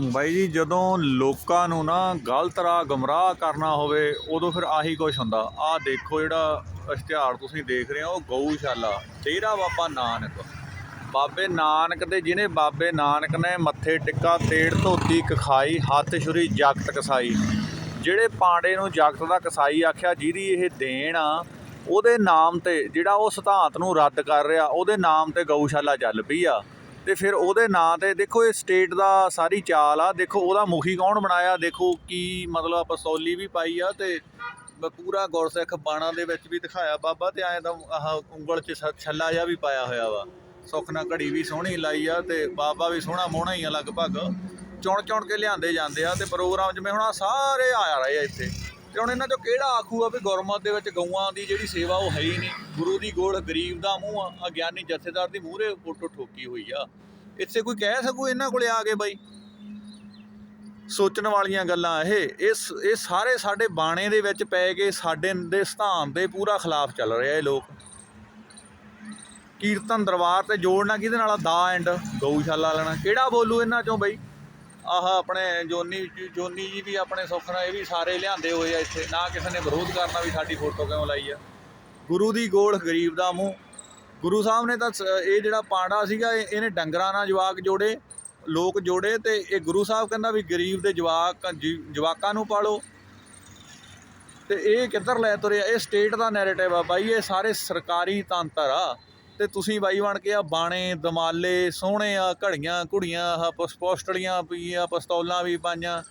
ਬਾਈ ਜੀ, ਜਦੋਂ ਲੋਕਾਂ ਨੂੰ ਨਾ ਗਲਤ ਰਾਹ ਗਮਰਾਹ ਕਰਨਾ ਹੋਵੇ, ਉਦੋਂ ਫਿਰ ਆਹੀ ਕੁਝ ਹੁੰਦਾ। ਆਹ ਦੇਖੋ ਜਿਹੜਾ ਇਸ਼ਤਿਹਾਰ ਤੁਸੀਂ ਦੇਖ ਰਹੇ ਹੋ, ਉਹ ਗਊਸ਼ਾਲਾ। ਡੇਰਾ ਬਾਬਾ ਨਾਨਕ। ਬਾਬੇ ਨਾਨਕ ਦੇ ਜਿਹਨੇ ਬਾਬੇ ਨਾਨਕ ਨੇ ਮੱਥੇ ਟਿੱਕਾ, ਤੇੜ ਧੋਤੀ, ਕਖਾਈ, ਹੱਥ ਛੁਰੀ ਜਗਤ ਕਸਾਈ। ਜਿਹੜੇ ਪਾਂਡੇ ਨੂੰ ਜਗਤ ਦਾ ਕਸਾਈ ਆਖਿਆ, ਜਿਹਦੀ ਇਹ ਦੇਣ ਆ, ਉਹਦੇ ਨਾਮ ਤੇ ਜਿਹੜਾ ਉਹ ਸਿਧਾਂਤ ਨੂੰ ਰੱਦ ਕਰ ਰਿਹਾ, ਉਹਦੇ ਨਾਮ ਤੇ ਗਊਸ਼ਾਲਾ ਚੱਲ ਪਈ ਆ। ਤੇ ਫਿਰ ਉਹਦੇ ਨਾਂ ਤੇ ਦੇਖੋ ਇਹ ਸਟੇਟ ਦਾ ਸਾਰੀ ਚਾਲ ਆ। ਦੇਖੋ ਉਹਦਾ ਮੁਖੀ ਕੌਣ ਬਣਾਇਆ? ਦੇਖੋ ਕੀ ਮਤਲਬ ਪਸਤੌਲੀ ਵੀ ਪਾਈ ਆ ਤੇ ਪੂਰਾ ਗੁਰਸਿੱਖ ਬਾਣਾ ਦੇ ਵਿੱਚ ਵੀ ਦਿਖਾਇਆ। ਬਾਬਾ ਤੇ ਐਂ ਤਾਂ ਆਹ ਉਂਗਲ 'ਚ ਸ- ਛੱਲਾ ਜਿਹਾ ਵੀ ਪਾਇਆ ਹੋਇਆ ਵਾ। ਸੁੱਖ ਨਾਲ ਘੜੀ ਵੀ ਸੋਹਣੀ ਲਾਈ ਆ ਤੇ ਬਾਬਾ ਵੀ ਸੋਹਣਾ ਮੋਹਣਾ ਹੀ ਆ ਲਗਭਗ। ਚੁਣ ਚੁਣ ਕੇ ਲਿਆਂਦੇ ਜਾਂਦੇ ਆ ਤੇ ਪ੍ਰੋਗਰਾਮ ਜਿਵੇਂ ਹੁਣ ਆਹ ਸਾਰੇ ਆ ਰਹੇ ਆ ਇੱਥੇ। ਤੇ ਹੁਣ ਇਹਨਾਂ ਚੋਂ ਕਿਹੜਾ ਆਖੂਗਾ ਵੀ ਗੁਰਮਤ ਦੇ ਵਿੱਚ ਗਊਆਂ ਦੀ ਜਿਹੜੀ ਸੇਵਾ ਉਹ ਹੈ ਹੀ ਨਹੀਂ? ਗੁਰੂ ਦੀ ਗੋਲ ਗਰੀਬ ਦਾ ਮੂੰਹ ਆ ਅਗਿਆਨੀ ਜਥੇਦਾਰ ਦੀ ਮੂਹਰੇ ਫੋਟੋ ਠੋਕੀ ਹੋਈ ਆ। ਇੱਥੇ ਕੋਈ ਕਹਿ ਸਕੂ ਇਹਨਾਂ ਕੋਲੇ ਆ ਕੇ ਬਾਈ? ਸੋਚਣ ਵਾਲੀਆਂ ਗੱਲਾਂ ਇਹ, ਇਸ, ਇਹ ਸਾਰੇ ਸਾਡੇ ਬਾਣੇ ਦੇ ਵਿੱਚ ਪੈ ਕੇ ਸਾਡੇ ਦੇ ਸਥਾਨ ਦੇ ਪੂਰਾ ਖਿਲਾਫ ਚੱਲ ਰਿਹਾ ਇਹ ਲੋਕ। ਕੀਰਤਨ ਦਰਬਾਰ ਤੇ ਜੋੜਨਾ ਕਿਹਦੇ ਨਾਲ ਆ? ਦਾ ਐਂਡ, ਗਊਸ਼ਾਲਾ ਲੈਣਾ। ਕਿਹੜਾ ਬੋਲੂ ਇਹਨਾਂ ਚੋਂ ਬਈ? ਆਹ ਆਪਣੇ ਜੋਨੀ ਜੋਨੀ ਜੀ ਵੀ ਆਪਣੇ ਸੁੱਖ ਨਾਲ ਇਹ ਵੀ ਸਾਰੇ ਲਿਆਂਦੇ ਹੋਏ ਆ ਇੱਥੇ। ਨਾ ਕਿਸੇ ਨੇ ਵਿਰੋਧ ਕਰਨਾ ਵੀ ਸਾਡੀ ਫੋਟੋ ਕਿਉਂ ਲਾਈ ਆ। ਗੁਰੂ ਦੀ ਗੋਲ ਗਰੀਬ ਦਾ ਮੂੰਹ। ਗੁਰੂ ਸਾਹਿਬ ਨੇ ਤਾਂ ਇਹ ਜਿਹੜਾ ਪਾਂਡਾ ਸੀਗਾ ਇਹਨੇ ਡੰਗਰਾਂ ਨਾਲ ਜਵਾਕ ਜੋੜੇ, ਲੋਕ ਜੋੜੇ ਤੇ ਇਹ ਗੁਰੂ ਸਾਹਿਬ ਕਹਿੰਦਾ ਵੀ ਗਰੀਬ ਦੇ ਜਵਾਕ, ਜੀ- ਜਵਾਕਾਂ ਨੂੰ ਪਾਲੋ। ਤੇ ਇਹ ਕਿੱਧਰ ਲੈ ਤੁਰਿਆ? ਇਹ ਸਟੇਟ ਦਾ ਨੈਰੇਟਿਵ ਆ ਬਾਈ, ਇਹ ਸਾਰੇ ਸਰਕਾਰੀ ਤੰਤਰ ਆ। ਤੇ ਤੁਸੀਂ ਬਾਈ ਬਣ ਕੇ ਆ ਬਾਣੇ, ਦਮਾਲੇ, ਸੋਹਣੇ ਆ ਘੜੀਆਂ, ਘੁੜੀਆਂ ਆ ਪੋਸ- ਵੀ ਆ ਪਸਤੌਲਾਂ ਵੀ ਪਾਈਆਂ।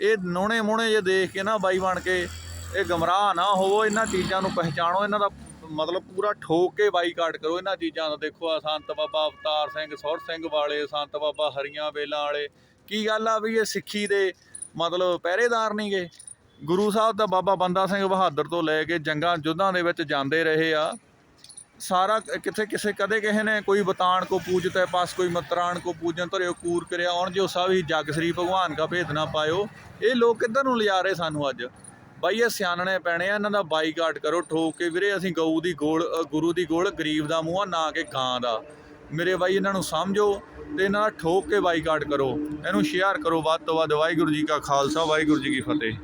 ਇਹ ਨੋਣੇ ਮੋਹਣੇ ਜੇ ਦੇਖ ਕੇ ਨਾ ਬਾਈ ਬਣ ਕੇ ਇਹ ਗਮਰਾਹ ਨਾ ਹੋਵੋ, ਇਹਨਾਂ ਚੀਜ਼ਾਂ ਨੂੰ ਪਹਿਚਾਣੋ, ਇਹਨਾਂ ਦਾ ਮਤਲਬ ਪੂਰਾ ਠੋਕ ਕੇ ਬਾਈਕਾਟ ਕਰੋ। ਇਹਨਾਂ ਚੀਜ਼ਾਂ ਦਾ ਦੇਖੋ ਆ ਸੰਤ ਬਾਬਾ ਅਵਤਾਰ ਸਿੰਘ ਸੁਰ ਸਿੰਘ ਵਾਲੇ, ਸੰਤ ਬਾਬਾ ਹਰੀਆਂ ਵੇਲਾਂ ਵਾਲੇ। ਕੀ ਗੱਲ ਆ ਵੀ ਇਹ ਸਿੱਖੀ ਦੇ ਮਤਲਬ ਪਹਿਰੇਦਾਰ ਨਹੀਂਗੇ ਗੁਰੂ ਸਾਹਿਬ ਤਾਂ ਬਾਬਾ ਬੰਦਾ ਸਿੰਘ ਬਹਾਦਰ ਤੋਂ ਲੈ ਕੇ ਜੰਗਾਂ ਯੁੱਧਾਂ ਦੇ ਵਿੱਚ ਜਾਂਦੇ ਰਹੇ ਆ। ਸਾਰਾ ਕ- ਕਿਸੇ ਕਦੇ ਕਿਸੇ ਨੇ ਕੋਈ ਬਤਾਨ ਕੋ ਪੂਜਤੈ ਪਾਸ, ਕੋਈ ਮਤਰਾਨ ਕੋ ਪੂਜਨ ਧਰਿਓ ਕੂਰ ਕਰਿਆ। ਔਣ ਜੋ ਸਭ ਹੀ ਜਗ ਸ੍ਰੀ ਭਗਵਾਨ ਕਾ ਭੇਦ ਨਾ ਪਾਇਓ। ਇਹ ਲੋਕ ਕਿੱਧਰ ਨੂੰ ਲਿਜਾ ਰਹੇ ਸਾਨੂੰ ਅੱਜ? ਬਾਈ, ਇਹ ਸਿਆਣਨੇ ਪੈਣੇ ਆ, ਇਹਨਾਂ ਦਾ ਬਾਈਕਾਟ ਕਰੋ, ਠੋਕ ਕੇ ਵੀਰੇ ਅਸੀਂ ਗਊ ਦੀ ਗੋਲ ਗੁਰੂ ਦੀ ਗੋਲ, ਗਰੀਬ ਦਾ ਮੂੰਹ ਆ, ਨਾ ਕਿ ਗਾਂ ਦਾ। ਮੇਰੇ ਬਾਈ, ਇਹਨਾਂ ਨੂੰ ਸਮਝੋ ਤੇ ਇਹਨਾਂ ਦਾ ਠੋਕ ਕੇ ਬਾਈਕਾਟ ਕਰੋ। ਇਹਨੂੰ ਸ਼ੇਅਰ ਕਰੋ ਵੱਧ ਤੋਂ ਵੱਧ। ਵਾਹਿਗੁਰੂ ਜੀ ਕਾ ਖਾਲਸਾ, ਵਾਹਿਗੁਰੂ ਜੀ ਕੀ ਫਤਿਹ।